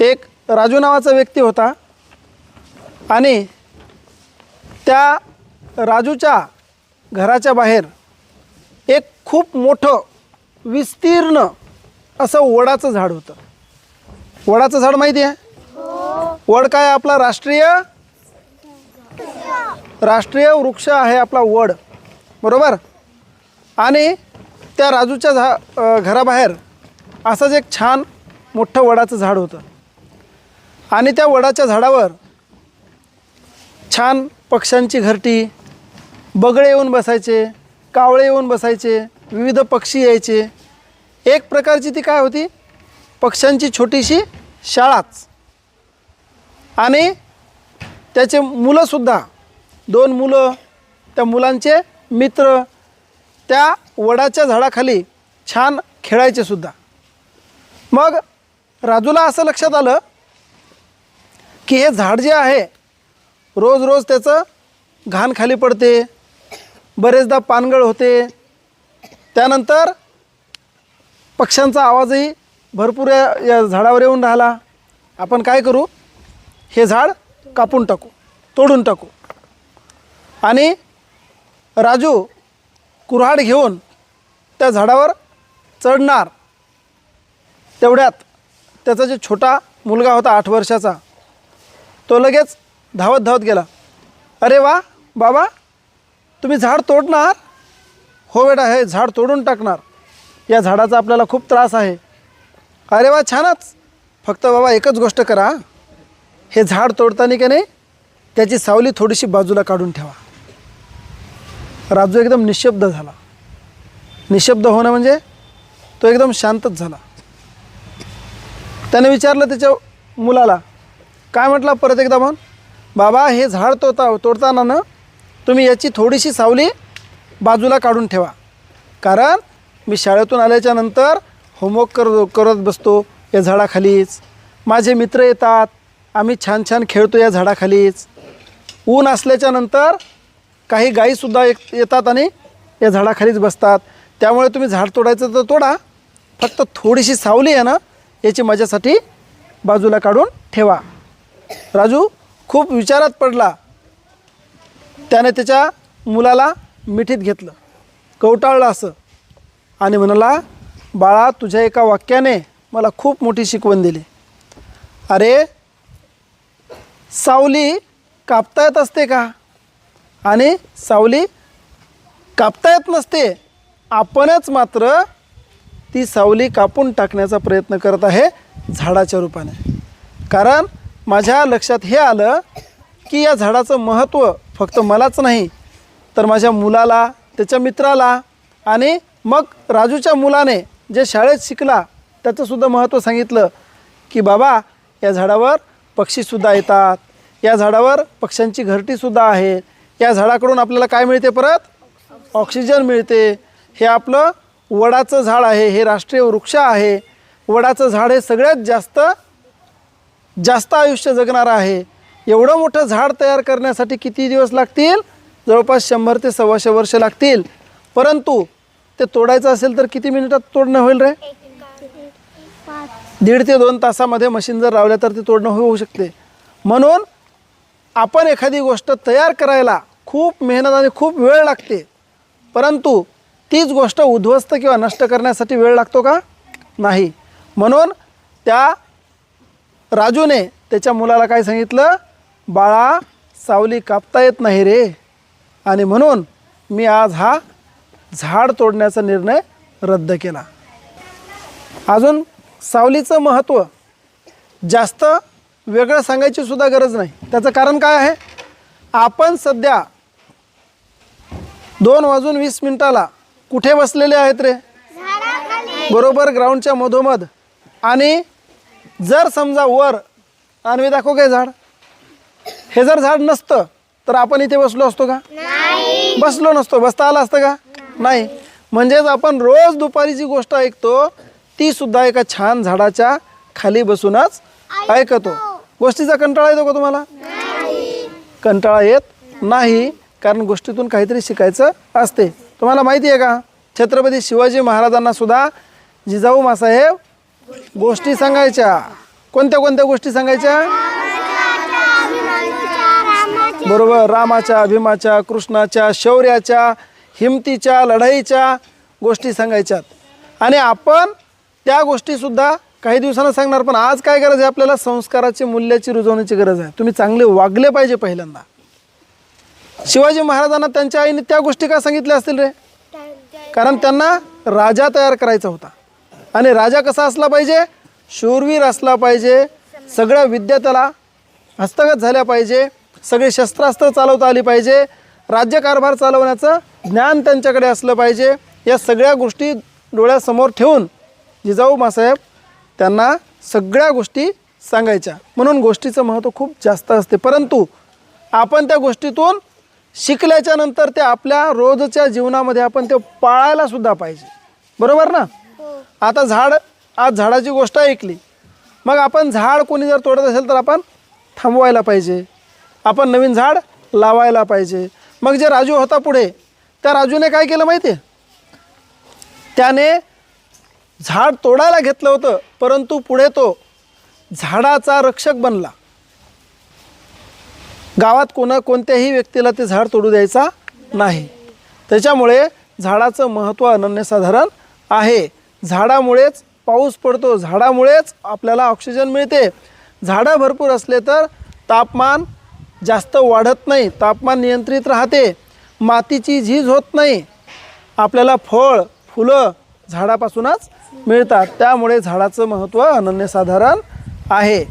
एक राजू नावाचा व्यक्ती होता. आणि त्या राजूच्या घराच्या बाहेर एक खूप मोठं विस्तीर्ण असं वडाचं झाड होतं. वडाचं झाड माहिती आहे? वड काय आपला? राष्ट्रीय? राष्ट्रीय वृक्ष आहे आपला वड. बरोबर? आणि त्या राजूच्या झा घराबाहेर असंच एक छान मोठं वडाचं झाड होतं. आणि त्या वडाच्या झाडावर छान पक्ष्यांची घरटी बगळे येऊन बसायचे कावळे येऊन बसायचे विविध पक्षी यायचे. एक प्रकारची ती काय होती? पक्ष्यांची छोटीशी शाळाच. आणि त्याचे मुलंसुद्धा दोन मुलं त्या मुलांचे मित्र त्या वडाच्या झाडाखाली छान खेळायचे सुद्धा. मग राजूला असं लक्षात आलं की हे झाड जे आहे रोज रोज त्याचं घाण खाली पडते बरेचदा पानगळ होते. त्यानंतर पक्ष्यांचा आवाजही भरपूर या या झाडावर येऊन राहिला. आपण काय करू? हे झाड कापून टाकू तोडून टाकू. आणि राजू कुऱ्हाड घेऊन त्या झाडावर चढणार. तेवढ्यात त्याचा जो छोटा मुलगा होता आठ वर्षाचा तो लगेच धावत धावत गेला. अरे वा बाबा तुम्ही झाड तोडणार? हो बेटा हे झाड तोडून टाकणार. या झाडाचा आपल्याला खूप त्रास आहे. अरे वा छानच. फक्त बाबा एकच गोष्ट करा हे. झाड तोडताना की नाही त्याची सावली थोडीशी बाजूला काढून ठेवा. राजू एकदम निशब्द झाला. निशब्द होणं म्हणजे तो एकदम शांतच झाला. त्याने विचारलं त्याच्या मुलाला काय म्हटला परत एकदा म्हणून? बाबा हे झाड तोडता तोडताना ना तुम्ही याची थोडीशी सावली बाजूला काढून ठेवा. कारण मी शाळेतून आल्याच्यानंतर होमवर्क कर करत बसतो या झाडाखालीच. माझे मित्र येतात. आम्ही छान छान खेळतो या झाडाखालीच. ऊन असल्याच्या नंतर काही गाईसुद्धा एक येतात आणि या झाडाखालीच बसतात. त्यामुळे तुम्ही झाड तोडायचं तर तोडा. फक्त थोडीशी सावली आहे ना याची माझ्यासाठी बाजूला काढून ठेवा. राजू खूप विचारात पडला. त्याने त्याच्या मुलाला मिठीत घेतलं. कवटाळलं असं. आणि म्हणाला बाळा तुझ्या एका वाक्याने मला खूप मोठी शिकवण दिली. अरे सावली कापता येत असते का? आणि सावली कापता येत नसते. आपणच मात्र ती सावली कापून टाकण्याचा प्रयत्न करत आहे झाडाच्या रूपाने. कारण माझ्या लक्षात हे आलं की या झाडाचं महत्त्व फक्त मलाच नाही तर माझ्या मुलाला त्याच्या मित्राला आणि मग राजूच्या मुलाने जे शाळेत शिकला त्याचंसुद्धा महत्त्व सांगितलं की बाबा या झाडावर पक्षीसुद्धा येतात या झाडावर पक्ष्यांची घरटीसुद्धा आहे या झाडाकडून आपल्याला काय मिळते परत? ऑक्सिजन मिळते. हे आपलं वडाचं झाड आहे हे राष्ट्रीय वृक्ष आहे. वडाचं झाड हे सगळ्यात जास्त जास्त आयुष्य जगणारं आहे. एवढं मोठं झाड तयार करण्यासाठी किती दिवस लागतील? जवळपास शंभर ते सव्वाशे वर्ष लागतील. परंतु ते तोडायचं असेल तर किती मिनिटात तोडणं होईल रे? दीड ते दोन तासामध्ये मशीन जर लावल्या तर ते तोडणं होऊ शकते. म्हणून आपण एखादी गोष्ट तयार करायला खूप मेहनत आणि खूप वेळ लागते. परंतु तीच गोष्ट उद्ध्वस्त किंवा नष्ट करण्यासाठी वेळ लागतो का? नाही. म्हणून त्या राजूने त्याच्या मुलाला काय सांगितलं? बाळा सावली कापता येत नाही रे. आणि म्हणून मी आज हा झाड तोडण्याचा निर्णय रद्द केला. अजून सावलीचं महत्त्व जास्त वेगळं सांगायची सुद्धा गरज नाही. त्याचं कारण काय आहे? आपण सध्या दोन वाजून वीस मिनिटाला कुठे बसलेले आहेत रे? बरोबर ग्राउंडच्या मधोमध. आणि जर समजा वर आणवी दाखव काय झाड? हे जर झाड नसतं तर आपण इथे बसलो असतो का? बसलो नसतो. बसता आला असतं का? नाही. म्हणजेच आपण रोज दुपारी जी गोष्ट ऐकतो ती सुद्धा एका छान झाडाच्या खाली बसूनच ऐकतो. गोष्टीचा कंटाळा येतो का तुम्हाला? कंटाळा येत नाही कारण गोष्टीतून काहीतरी शिकायचं असते. तुम्हाला माहिती आहे का? छत्रपती शिवाजी महाराजांना सुद्धा जिजाऊ मासाहेब गोष्टी सांगायच्या. कोणत्या कोणत्या गोष्टी सांगायच्या? बरोबर रामाच्या भीमाच्या कृष्णाच्या शौर्याच्या हिमतीच्या लढाईच्या गोष्टी सांगायच्यात. आणि आपण त्या गोष्टीसुद्धा काही दिवसांना सांगणार पण आज काय गरज आहे आपल्याला? संस्काराची मूल्याची रुजवण्याची गरज आहे. तुम्ही चांगले वागले पाहिजे पहिल्यांदा. शिवाजी महाराजांना त्यांच्या आईने त्या गोष्टी का सांगितल्या असतील रे? कारण त्यांना राजा तयार करायचा होता. आणि राजा कसा असला पाहिजे? शूरवीर असला पाहिजे. सगळ्या विद्या त्याला हस्तगत झाल्या पाहिजे. सगळी शस्त्रास्त्र चालवता आली पाहिजे. राज्यकारभार चालवण्याचं ज्ञान त्यांच्याकडे असलं पाहिजे. या सगळ्या गोष्टी डोळ्यासमोर ठेवून जिजाऊ मासाहेब त्यांना सगळ्या गोष्टी सांगायच्या. म्हणून गोष्टीचं महत्त्व खूप जास्त असते. परंतु आपण त्या गोष्टीतून शिकल्याच्या नंतर ते आपल्या रोजच्या जीवनामध्ये आपण ते पाळायला सुद्धा पाहिजे. बरोबर ना? आता झाड आज झाडाची गोष्ट ऐकली. मग आपण झाड कोणी जर तोडत असेल तर आपण थांबवायला पाहिजे. आपण नवीन झाड लावायला पाहिजे. मग जे राजू होता पुढे त्या राजूने काय केलं माहिती आहे त्याने झाड तोडायला घेतलं होतं परंतु पुढे तो झाडाचा रक्षक बनला. गावात कोणा कोणत्याही व्यक्तीला ते झाड तोडू द्यायचा नाही. त्याच्यामुळे झाडाचं महत्त्व अनन्यसाधारण आहे. झाडामुळेच पाऊस पडतो झाडामुळेच आपल्याला ऑक्सिजन मिळते. झाडं भरपूर असले तर तापमान जास्त वाढत नाही तापमान नियंत्रित राहते. मातीची झीज होत नाही. आपल्याला फळ फुलं झाडापासूनच मिळतात. त्यामुळे झाडाचं महत्त्व अनन्यसाधारण आहे.